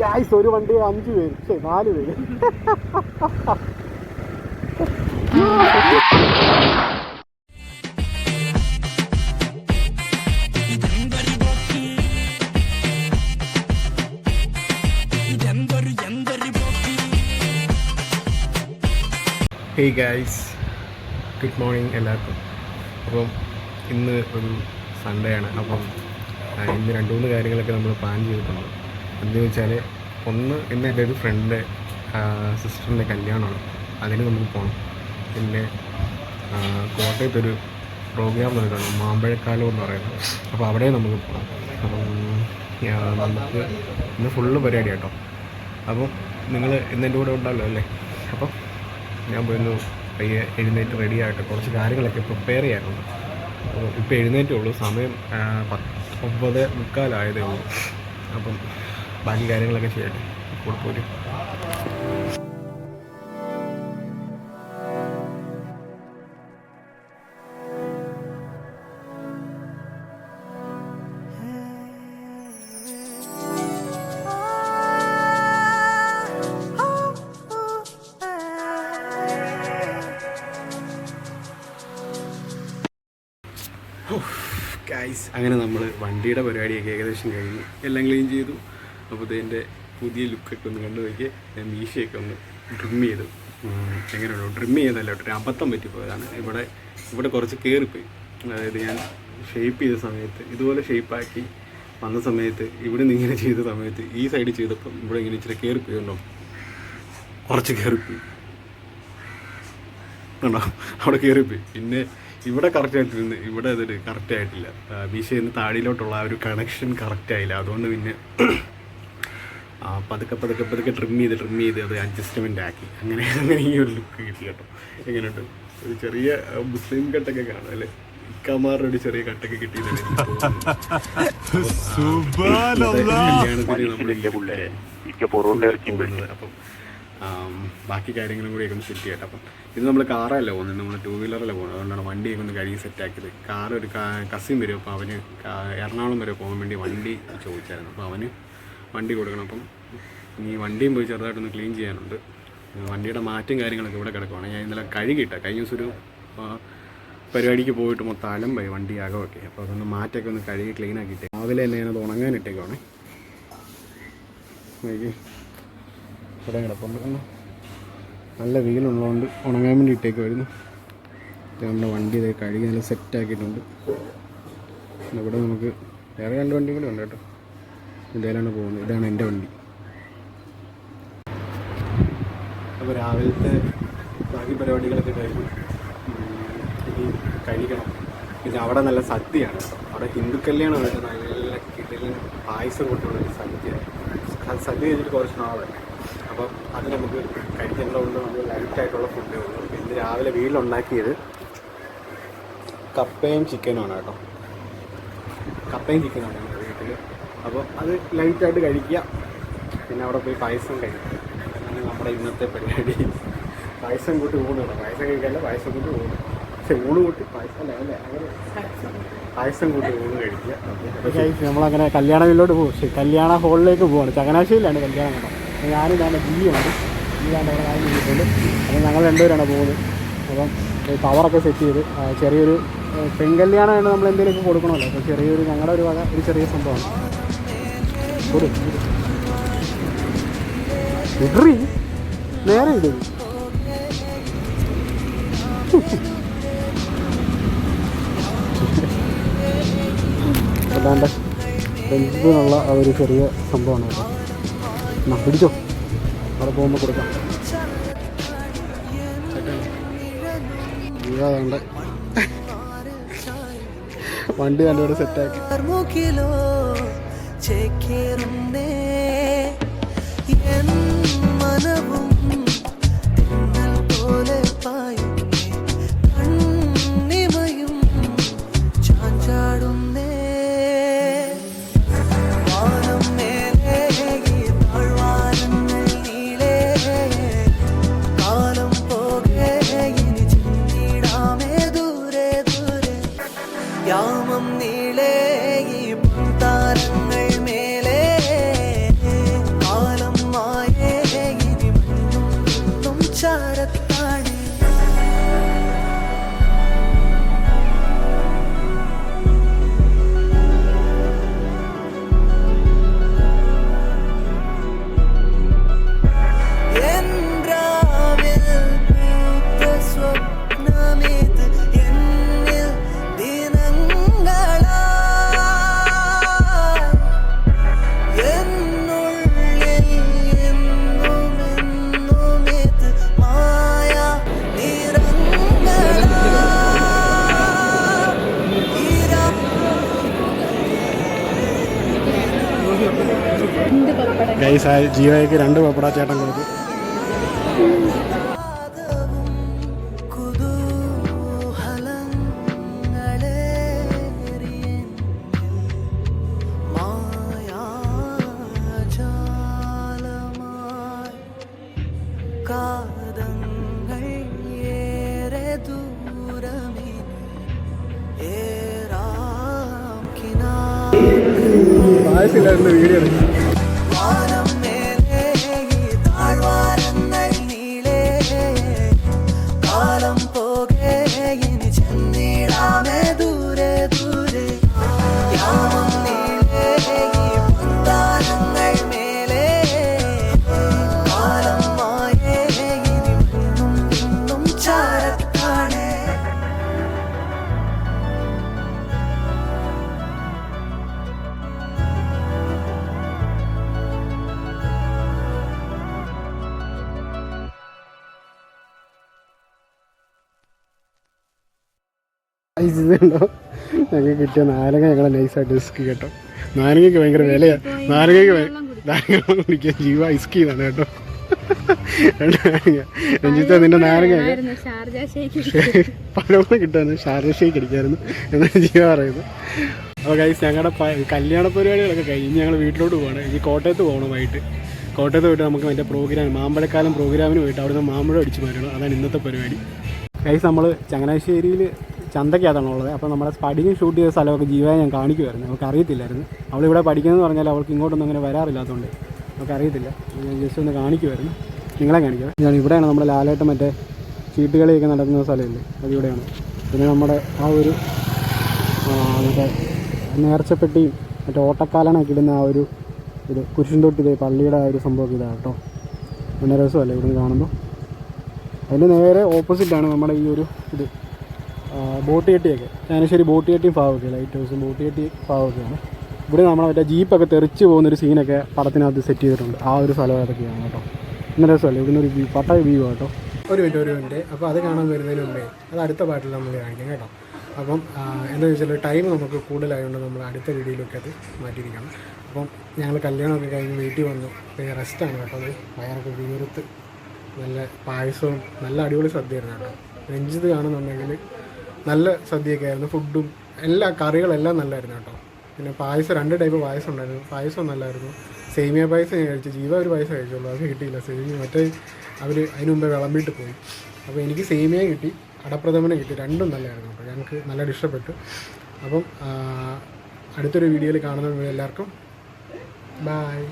Guys ഒരു വണ്ടി അഞ്ച് പേര്. ശരി നാല് പേര്. ഹേയ് ഗായ്സ് ഗുഡ് മോർണിംഗ് എല്ലാവർക്കും. അപ്പം ഇന്ന് ഒരു സൺഡേ ആണ്. അപ്പം ഇന്ന് രണ്ട് മൂന്ന് കാര്യങ്ങളൊക്കെ നമ്മൾ പ്ലാൻ ചെയ്തിട്ടുണ്ട്. എന്താണെന്ന് വെച്ചാൽ ഒന്ന് ഇന്ന് എന്റെ ഒരു ഫ്രണ്ട് സിസ്റ്ററിന്റെ കല്യാണമാണ്. അതിന് നമുക്ക് പോകണം പിന്നെ കോട്ടയത്തൊരു പ്രോഗ്രാം നടക്കണം മാമ്പഴക്കാലം എന്ന് പറയുന്നത്. അപ്പോൾ അവിടെ നമുക്ക് പോകണം അപ്പം നമുക്ക് ഇന്ന് ഫുള്ള് പരിപാടി കേട്ടോ അപ്പം നിങ്ങൾ ഇന്ന് എന്റെ കൂടെ ഉണ്ടല്ലോ അല്ലേ? അപ്പം ഞാൻ പോയിരുന്നു പയ്യെ എഴുന്നേറ്റ് റെഡി ആയിട്ട് കുറച്ച് കാര്യങ്ങളൊക്കെ പ്രിപ്പയർ ചെയ്യാനുണ്ട്. അപ്പോൾ ഇപ്പോൾ എഴുന്നേറ്റേ ഉള്ളൂ. സമയം പത്ത് ഒമ്പത് മുക്കാലായതേ ഉള്ളൂ. അപ്പം ബാക്കി കാര്യങ്ങളൊക്കെ ചെയ്യട്ടെ. കൂടെ പോരും. ഗൈസ് അങ്ങനെ നമ്മൾ വണ്ടിയുടെ പരിപാടിയൊക്കെ ഏകദേശം കഴിഞ്ഞു എല്ലാം ക്ലീൻ ചെയ്തു. അപ്പോൾ ഇതിന്റെ പുതിയ ലുക്കൊക്കെ ഒന്ന് കണ്ടു നോക്കി ഞാൻ മീശയൊക്കെ ഒന്ന് ഡ്രിം ചെയ്തു. എങ്ങനെയുള്ളൂ? ഡ്രിം ചെയ്തല്ല ഒരു അബദ്ധം പറ്റിപ്പോയതാണ്. ഇവിടെ ഇവിടെ കുറച്ച് കയറിപ്പോയി അതായത് ഞാൻ ഷേപ്പ് ചെയ്ത സമയത്ത് ഇതുപോലെ ഷേപ്പാക്കി വന്ന സമയത്ത് ഇവിടെ നിന്ന് ഇങ്ങനെ ചെയ്ത സമയത്ത് ഈ സൈഡ് ചെയ്തപ്പം ഇവിടെ ഇങ്ങനെ ഇച്ചിരി കയറിപ്പോയി ഉണ്ടോ കുറച്ച് കയറിപ്പോയി ഉണ്ടോ അവിടെ കയറിപ്പോയി പിന്നെ ഇവിടെ കറക്റ്റ് ആയിട്ടിരുന്ന് ഇവിടെ അതൊരു കറക്റ്റ് ആയിട്ടില്ല. മീശയിൽ നിന്ന് താഴിലോട്ടുള്ള ആ ഒരു കണക്ഷൻ കറക്റ്റ് ആയില്ല. അതുകൊണ്ട് പിന്നെ ആ, പതുക്കെ പതുക്കെ പതുക്കെ ട്രിം ചെയ്ത് ട്രിം ചെയ്ത് അത് അഡ്ജസ്റ്റ്മെന്റ് ആക്കി. അങ്ങനെ അങ്ങനെ ഈ ഒരു ലുക്ക് കിട്ടി കേട്ടോ. എങ്ങനെയുണ്ട്? ഒരു ചെറിയ മുസ്ലിം കട്ടൊക്കെ കാണും അല്ലേ? ഇക്കമാരുടെ ഒരു ചെറിയ കട്ടൊക്കെ കിട്ടി എനിക്ക് തോന്നുന്നത്. കല്യാണത്തിന് നമ്മൾ പോകുന്നത് അപ്പം ബാക്കി കാര്യങ്ങളും കൂടി ഒന്ന് സെറ്റ് ചെയ്യട്ടെ. അപ്പം ഇത് നമ്മൾ കാറല്ല പോകുന്നത്? നമ്മൾ ടൂ വീലറല്ല പോകുന്നത്? അതുകൊണ്ടാണ് വണ്ടിയൊക്കെ ഒന്ന് കഴുകി സെറ്റാക്കിയത് കാർ ഒരു കസിൻ വരും. അപ്പോൾ അവന് എറണാകുളം വരെ പോകാൻ വേണ്ടി വണ്ടി ചോദിച്ചായിരുന്നു. അപ്പോൾ അവന് വണ്ടി കൊടുക്കണം. അപ്പം ഈ വണ്ടിയും പോയി ചെറുതായിട്ടൊന്ന് ക്ലീൻ ചെയ്യാനുണ്ട്. വണ്ടിയുടെ മാറ്റും കാര്യങ്ങളൊക്കെ ഇവിടെ കിടക്കുവാണ്. ഞാൻ ഇന്നലെ കഴുകിയിട്ട. കഴിഞ്ഞ ദിവസം ഒരു പരിപാടിക്ക് പോയിട്ട് മൊത്തം അലമ്പായി വണ്ടി ആകമൊക്കെ അപ്പോൾ അതൊന്ന് മാറ്റൊക്കെ ഒന്ന് കഴുകി ക്ലീൻ ആക്കിയിട്ട് രാവിലെ തന്നെ ഞാനത് ഉണങ്ങാനിട്ടേക്കുവാണേ. നോക്കി ഇവിടെ കിടപ്പുണ്ട്? നല്ല വെയിലുള്ളതുകൊണ്ട് ഉണങ്ങാൻ വേണ്ടി ഇട്ടേക്ക് വരുന്നു നമ്മുടെ വണ്ടി ഇതേ കഴുകി നല്ല സെറ്റ് ആക്കിയിട്ടുണ്ട് പിന്നെ ഇവിടെ നമുക്ക് വേറെ രണ്ട് വണ്ടിയും കൂടെ ഉണ്ട് കേട്ടോ. ഇതിലാണ് പോകുന്നത്. ഇതാണ് എന്റെ വണ്ടി. അപ്പോൾ രാവിലത്തെ ബാക്കി പരിപാടികളൊക്കെ കഴിഞ്ഞു. ഇനി കഴിക്കണം. പിന്നെ അവിടെ നല്ല സദ്യയാണ് അവിടെ ഹിന്ദു കല്യാണമായിട്ട് നല്ല കിടലിന് പായസം കൊണ്ടുള്ള സദ്യ സദ്യ കഴിഞ്ഞിട്ട് കുറച്ച് നാളെ അപ്പം അത് നമുക്ക് കഴിക്കേണ്ടതുകൊണ്ട് നമ്മൾ ലൈറ്റായിട്ടുള്ള ഫുഡേ ഉള്ളൂ. ഇന്ന് രാവിലെ വീട്ടിലുണ്ടാക്കിയത് കപ്പയും ചിക്കനുമാണ് കേട്ടോ. കപ്പയും ചിക്കനാണ് നമ്മുടെ വീട്ടിൽ അപ്പോൾ അത് ലൈറ്റായിട്ട് കഴിക്കുക. പിന്നെ അവിടെ പോയി പായസം കഴിക്കുക. അതാണ് നമ്മുടെ ഇന്നത്തെ പരിപാടി. പായസം കൂട്ടി ഊണ് കേട്ടോ. പായസം കഴിക്കല്ല പായസം കൂട്ടി ഊണ്. പക്ഷെ ഊണ് കൂട്ടി പായസം അല്ല അങ്ങനെ പായസം കൂട്ടി ഊണ് കഴിക്കുക. നമ്മളങ്ങനെ കല്യാണ വീട്ടിലോട്ട് പോകും കല്യാണ ഹോളിലേക്ക് പോവാണ്. ചങ്ങനാശ്ശേരിയിലാണ് കല്യാണം കേട്ടോ. അപ്പോൾ ഞാനും ഞാൻ ജിയുണ്ട് ജിയാണ് അവിടെ കാര്യം ചെയ്തിട്ടുണ്ട് അപ്പം ഞങ്ങൾ രണ്ടുപേരാണ് പോകുന്നത്. അപ്പം പവറൊക്കെ സെറ്റ് ചെയ്ത് ചെറിയൊരു ആ, പെൺകല്യാണമാണ് നമ്മൾ എന്തെങ്കിലുമൊക്കെ കൊടുക്കണമല്ലോ. അപ്പോൾ ചെറിയൊരു ഞങ്ങളുടെ ഒരു വക ഒരു ചെറിയ സംഭവമാണ്. ഇഡ്രി നേരെ ഇട് അതാണ്ട് ബെഞ്ചിനുള്ള ഒരു ചെറിയ സംഭവമാണ് കേട്ടോ എന്നാ പിടിച്ചോ. അവിടെ പോകുമ്പോൾ കൊടുക്കാം. വണ്ടി. കണ്ടുകൂടെ സെറ്റാക്കി മനവും London. ഗൈസ് ആ ജീവയ്ക്ക് രണ്ട് പപ്പട ചേട്ടൻ കൊടുത്തു. കാതങ്ങൾ ഏറെ ദൂരമേ വീഡിയോ ഗൈസ് ഇതുണ്ടോ? ഞങ്ങൾക്ക് കിട്ടിയ നാരങ്ങ ഞങ്ങളെ നൈസായിട്ട് ഇസ്കി കേട്ടോ. നാരങ്ങയ്ക്ക് ഭയങ്കര വിലയാണ് നാരങ്ങയ്ക്ക് നാരങ്ങ കുടിക്കുക ജീവ ഐസ്കി എന്നാണ് കേട്ടോ. രഞ്ജിത്ത നിന്റെ നാരങ്ങ ഷേക്ക് പഴമൊന്നും കിട്ടുമായിരുന്നു ഷാർജ അടിക്കായിരുന്നു എന്നാണ് ജീവ പറയുന്നത് അപ്പോൾ ഗൈസ് ഞങ്ങളുടെ കല്യാണ പരിപാടികളൊക്കെ കഴിഞ്ഞ് ഞങ്ങൾ വീട്ടിലോട്ട് പോകണം ഇനി കോട്ടയത്ത് പോകണം വൈകിട്ട്. കോട്ടയത്ത് പോയിട്ട് നമുക്ക് അതിന്റെ പ്രോഗ്രാം മാമ്പഴക്കാലം പ്രോഗ്രാമിന് പോയിട്ട് അവിടുന്ന് മാമ്പഴം അടിച്ച് മാറ്റണം. അതാണ് ഇന്നത്തെ പരിപാടി. ഗൈസ് നമ്മൾ ചങ്ങനാശ്ശേരിയിൽ ചന്തയ്ക്കകത്താണ് ഉള്ളത് അപ്പോൾ നമ്മുടെ പഠിക്കും ഷൂട്ട് ചെയ്ത സ്ഥലമൊക്കെ ജീവനെ ഞാൻ കാണിക്കുമായിരുന്നു. നമുക്ക് അറിയത്തില്ലായിരുന്നു അവളിവിടെ പഠിക്കുന്നതെന്ന് പറഞ്ഞാൽ അവൾക്ക് ഇങ്ങോട്ടൊന്നും അങ്ങനെ വരാറില്ലാത്തതുകൊണ്ട് നമുക്ക് അറിയത്തില്ല ഞാൻ ജസ്റ്റ് ഒന്ന് കാണിക്കുമായിരുന്നു. നിങ്ങളെ കാണിക്കാം. ഞാൻ ഇവിടെയാണ് നമ്മുടെ ലാലേട്ടൻ മറ്റേ ചീട്ടുകളിയൊക്കെ നടക്കുന്ന സ്ഥലമില്ലേ? അതിവിടെയാണ് പിന്നെ നമ്മുടെ ആ ഒരു മറ്റേ നേർച്ചപ്പെട്ടിയും മറ്റേ ഓട്ടക്കാലനൊക്കെ ഇടുന്ന ആ ഒരു ഇത് കുരിശും തൊട്ടി ഇതേ പള്ളിയുടെ ആ ഒരു സംഭവം ഇതാണ് കേട്ടോ പിന്നെ രസമല്ലേ ഇവിടുന്ന് കാണുമ്പോൾ? അതിന് നേരെ ഓപ്പോസിറ്റാണ് നമ്മുടെ ഈ ഒരു ഇത്. ബോട്ട് കെട്ടിയൊക്കെ ചാനശ്ശേരി ബോട്ട് കെട്ടിയും ഭാവമൊക്കെ ലൈറ്റ് ഹൗസും ബോട്ട് കെട്ടി ഭാവമൊക്കെയാണ് ഇവിടെ നമ്മളെ മറ്റേ ജീപ്പൊക്കെ തെറിച്ച് പോകുന്നൊരു സീനൊക്കെ പടത്തിനകത്ത് സെറ്റ് ചെയ്തിട്ടുണ്ട്. ആ ഒരു സ്ഥലം അതൊക്കെയാണ് കേട്ടോ. നല്ല രസമല്ലേ ഇവിടുന്ന് ഒരു വ്യൂ പട്ട വ്യൂ കേട്ടോ. ഒരു മിനിറ്റ് ഒരു മിനിറ്റ് അപ്പോൾ അത് കാണാൻ വരുന്നതിന് മുമ്പേ അത് അടുത്ത പാട്ടിൽ നമ്മൾ കാണിക്കാം കേട്ടോ. അപ്പം എന്താ വെച്ചാൽ ടൈം നമുക്ക് കൂടുതലായതുകൊണ്ട് നമ്മൾ അടുത്ത വീഡിയോയിലൊക്കെ അത് മാറ്റിയിരിക്കണം. അപ്പം ഞങ്ങൾ കല്യാണമൊക്കെ കഴിഞ്ഞ് വീട്ടിൽ വന്നു. റെസ്റ്റാണ് കേട്ടോ. അത് വയറൊക്കെ വീർത്ത് നല്ല പായസവും നല്ല അടിപൊളി സദ്യയായിരുന്നു കേട്ടോ. രഞ്ജിത് കാണുന്നുണ്ടെങ്കിൽ നല്ല സദ്യയൊക്കെ ആയിരുന്നു. ഫുഡും എല്ലാ കറികളെല്ലാം നല്ലായിരുന്നു കേട്ടോ. പിന്നെ പായസം രണ്ട് ടൈപ്പ് പായസം ഉണ്ടായിരുന്നു. പായസം നല്ലായിരുന്നു. സേമിയ പായസം ഞാൻ കഴിച്ചു. ജീവ ഒരു പായസം കഴിച്ചുള്ളൂ. അത് കിട്ടിയില്ല. സേമിയ മറ്റേ അവർ അതിന് മുമ്പേ വിളമ്പിട്ട് പോയി. അപ്പോൾ എനിക്ക് സേമിയ കിട്ടി. അടപ്രഥമനെ കിട്ടി. രണ്ടും നല്ലതായിരുന്നു കേട്ടോ. ഞങ്ങൾക്ക് നല്ലതായിട്ട് ഇഷ്ടപ്പെട്ടു. അപ്പം അടുത്തൊരു വീഡിയോയിൽ കാണുന്ന എല്ലാവർക്കും. ബായ്